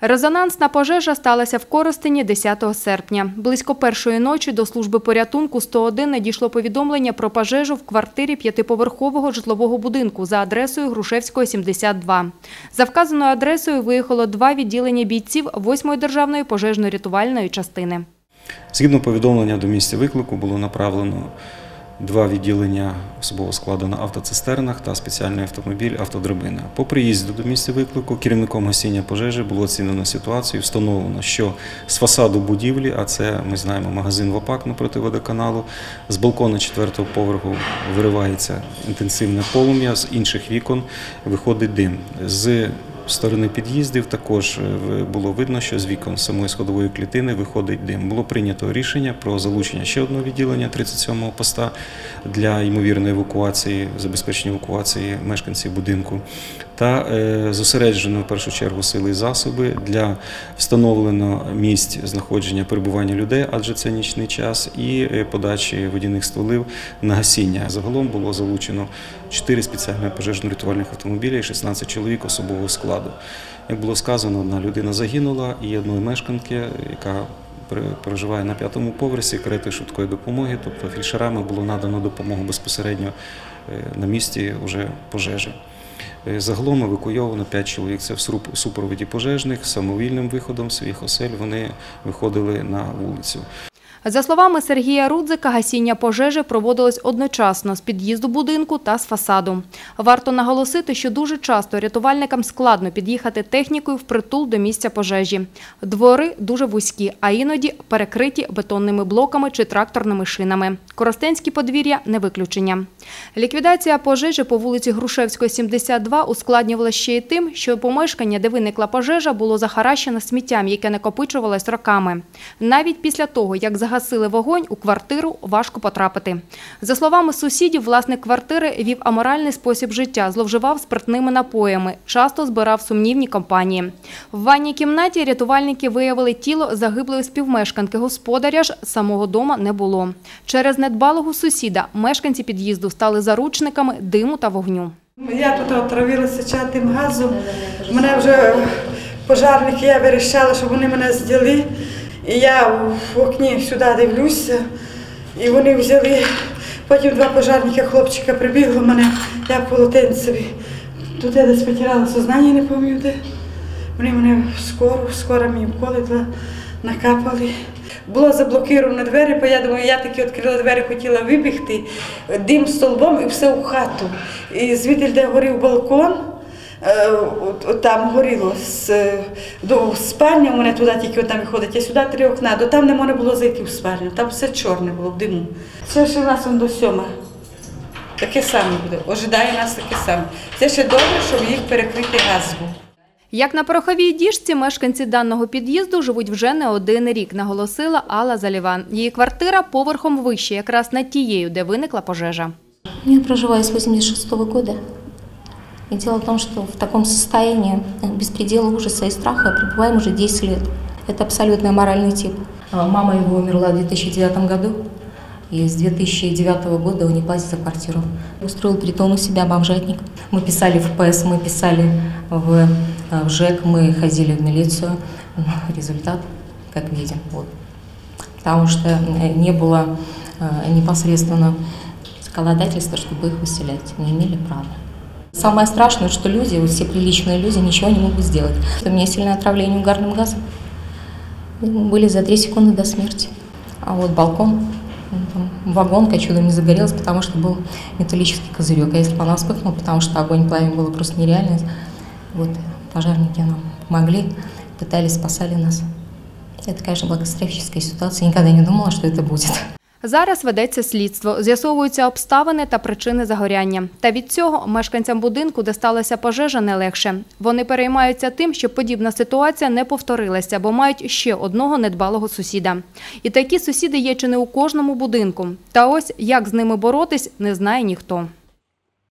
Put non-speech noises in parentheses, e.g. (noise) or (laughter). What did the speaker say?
Резонансна пожежа сталася в Коростені 10 серпня. Близько першої ночі до служби порятунку 101 надійшло повідомлення про пожежу в квартирі п'ятиповерхового житлового будинку за адресою Грушевського, 72. За вказаною адресою виїхало два відділення бійців 8-ї державної пожежно-рятувальної частини. Згідно повідомлення до місця виклику було направлено два відділення особового складу на автоцистернах та спеціальний автомобіль автодрабина. По приїзду до місця виклику керівником гасіння пожежі було оцінено ситуацію. Встановлено, що з фасаду будівлі, а це ми знаємо магазин ВАПАК напроти водоканалу, з балкона четвертого поверху виривається інтенсивне полум'я, з інших вікон виходить дим. З сторони під'їздів також е, було видно, що з вікон самої сходової клітини виходить дим. Було прийнято рішення про залучення ще одного відділення 37-го поста для ймовірної евакуації, забезпечення евакуації мешканців будинку та е, зосереджено в першу чергу сили і засоби для встановлено місць знаходження перебування людей, адже це нічний час, і е, подачі водяних стволів на гасіння. Загалом було залучено 4 спеціальні пожежно-рятувальних автомобілі і 16 чоловік особового складу. Як було сказано, одна людина загинула і одної мешканки, яка проживає на п'ятому поверсі карети швидкої допомоги, тобто фельдшерами було надано допомогу безпосередньо е, на місці уже пожежі. Е, Загалом евакуйовано 5 чоловік. Це в супроводі пожежних, самовільним виходом своїх осель вони виходили на вулицю. За словами Сергія Рудзика, гасіння пожежі проводилось одночасно з під'їзду будинку та з фасаду. Варто наголосити, що дуже часто рятувальникам складно під'їхати технікою впритул до місця пожежі. Двори дуже вузькі, а іноді перекриті бетонними блоками чи тракторними шинами. Коростенські подвір'я – не виключення. Ліквідація пожежі по вулиці Грушевської, 72 ускладнювала ще й тим, що помешкання, де виникла пожежа, було захаращено сміттям, яке накопичувалось роками. Навіть після того, як загасили вогонь, у квартиру важко потрапити. За словами сусідів, власник квартири вів аморальний спосіб життя, зловживав спиртними напоями, часто збирав сумнівні компанії. В ванній кімнаті рятувальники виявили тіло загиблої співмешканки. Господаря ж самого дома не було. Через недбалого сусіда мешканці під'їзду стали заручниками диму та вогню. Я тут отравилася чатим газом. Мене вже пожарники, я вирішала, щоб вони мене зділи. І я в окні сюди дивлюся, і вони взяли. Потім два пожарника, хлопчика прибігло мене, я полотенцеві. Тут я десь потирала сознання, не пам'ятаю де. Вони мене скоро, скоро мені вколи два накапали. Було заблокировано двері, бо я думаю, я таки відкрила двері, хотіла вибігти, дим столбом і все в хату. І звідти, де горів балкон, там горіло з, е, до спальні, у мене туди тільки там виходить, а сюди три окна, до там не можна було зайти в спальню, там все чорне було в диму. Це ще в нас он до сьома. Таке саме буде. Ожидає нас таке саме. Це ще добре, щоб їх перекрити газ був. Як на пороховій діжці, мешканці даного під'їзду живуть вже не один рік, наголосила Алла Заліван. Її квартира поверхом вище, якраз над тією, де виникла пожежа. Я проживаю с 86 года. И дело в том, что в таком состоянии э, беспредела, ужаса и страха пребываем уже 10 лет. Это абсолютно моральный тип. А Мама его умерла в 2009 году. И с 2009 года он не платит за квартиру. Устроил притон у себя, бомжатник. Мы писали в ПС, мы писали в, э, в ЖЭК, мы ходили в милицию. (laughs) Результат, как видим, вот. Потому что э, не было непосредственно законодательства, чтобы их выселять. Не имели права. Самое страшное, что люди, вот все приличные люди, ничего не могут сделать. У меня сильное отравление угарным газом. Были за 3 секунды до смерти. А вот балкон, там, вагонка чудом не загорелась, потому что был металлический козырек. А если бы она вспыхнула, потому что огонь пламя было просто нереально, вот пожарники нам помогли, пытались, спасали нас. Это, конечно, благострофическая ситуация. Я никогда не думала, что это будет. Зараз ведеться слідство, з'ясовуються обставини та причини загоряння. Та від цього мешканцям будинку, де сталася пожежа, не легше. Вони переймаються тим, щоб подібна ситуація не повторилася, бо мають ще одного недбалого сусіда. І такі сусіди є чи не у кожному будинку. Та ось як з ними боротись, не знає ніхто.